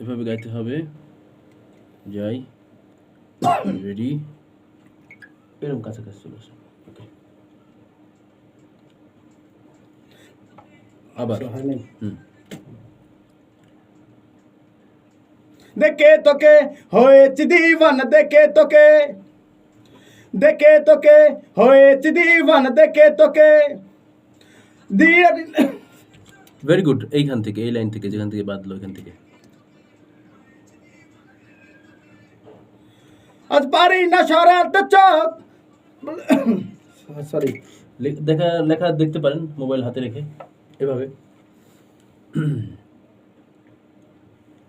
এভাবে গাইতে হবে। যাই। রেডি এরকম কাছাকাছি চলে আসে। ওকে আবার। হুম। দেখে তোকে হয়েছি দিওয়ান দেখে তোকে। দেখে তোকে হয়েছি দিওয়ান দেখে তোকে। দিয়ে ভেরি গুড এইখান থেকে এই লাইন থেকে যেখান থেকে বাদলো এখান থেকে। আজ পারি না সরাতে চোখ সরি লে- দেখা লেখা দেখতে পারেন মোবাইল হাতে রেখে এভাবে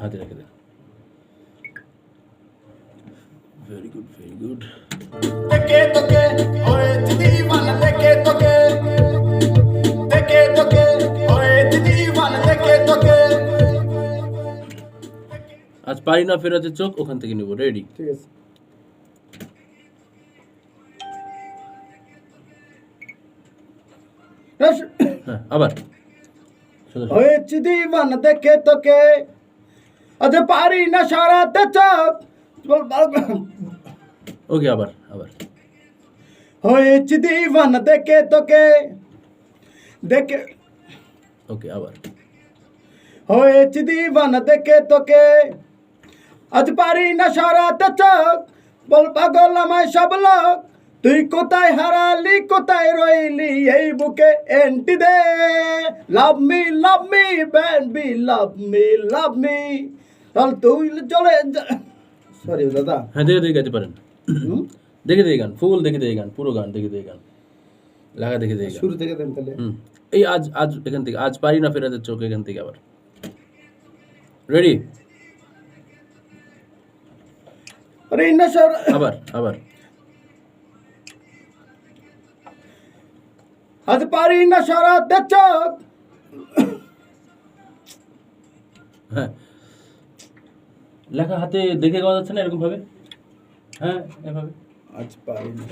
হাতে রেখে দেন ভেরি গুড ভেরি গুড দেখে তোকে হয়েছি দিওয়ান দেখে তোকে দেখে তোকে হয়েছি দিওয়ান দেখে তোকে আজ পারি না ফেরাতে চোখ ওখান থেকে নিব রেডি ঠিক আছে আবার। সোজা সোজা। হয়েছি দিওয়ান দেখে তোকে। আজ পারি না সরাতে চোখ বল বল- ওকে আবার আবার। হয়েছি দিওয়ান দেখে তোকে। দেখে ওকে আবার। হয়েছি দিওয়ান দেখে তোকে। আজ পারি না সরাতে চোখ বল পাগল আমায় সব লোক। তুই কোথায় হারালি কোথায় রইলি এই বুকে এন্টি দে। Love me love me baby love me love me চল তুই চলে সরি দাদা। হ্যাঁ দেখে দেখে গাইতে পারেন? দেখে দেখে গান ফুল দেখে দেখে গান পুরো গান দেখে দেখে গান। লাগা দেখে দেখে শুরু থেকে দেন তাহলে। এই আজ আজ এখান থেকে আজ পারি না ফেরাতে চোখ এখান থেকে আবার। রেডি আরে ইন্না আবার আবার। আজ পারি না সরাতে চোখ। হ্যাঁ। লেখা হাতে দেখে গাওয়া যাচ্ছে না এরকম ভাবে হ্যাঁ এভাবে। আজ পারি না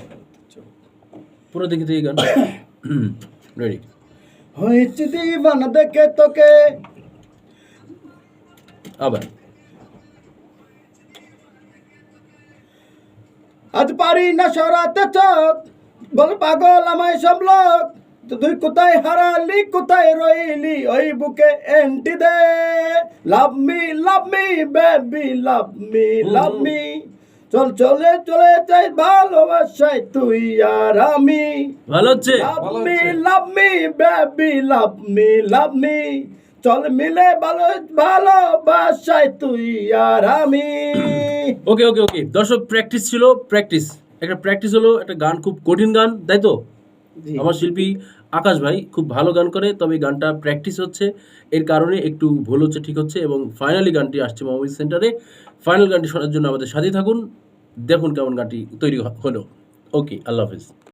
পুরো দেখে দেখে গান। রেডি হয়েছে দিবানা দেখে তোকে। আবার। আজ পারি না সরাতে চোখ। বল পাগল আমায় সব লোক তো তুই কোথায় হারালি কোথায় রইলি ওই বুকে এন্টি দে। Love me love me baby love me love me. চল চলে চলে যাই ভালোবাসায় তুই আর আমি। ভালো হচ্ছে? Love me love me baby love me love me. চল মিলে ভালো ভালোবাসায় তুই আর আমি। ওকে ওকে ওকে। দর্শক প্র্যাকটিস ছিল প্র্যাকটিস একটা প্র্যাকটিস হলো একটা গান খুব কঠিন গান তাই তো? আমার শিল্পী আকাশ ভাই খুব ভালো গান করে তবে গানটা প্র্যাকটিস হচ্ছে। এর কারণে একটু ভুল হচ্ছে ঠিক হচ্ছে এবং ফাইনালি গানটি আসছে মোবাইল সেন্টারে ফাইনাল গানটি শোনার জন্য আমাদের সাথে থাকুন দেখুন কেমন গানটি তৈরি হলো। ওকে আল্লাহ হাফিজ।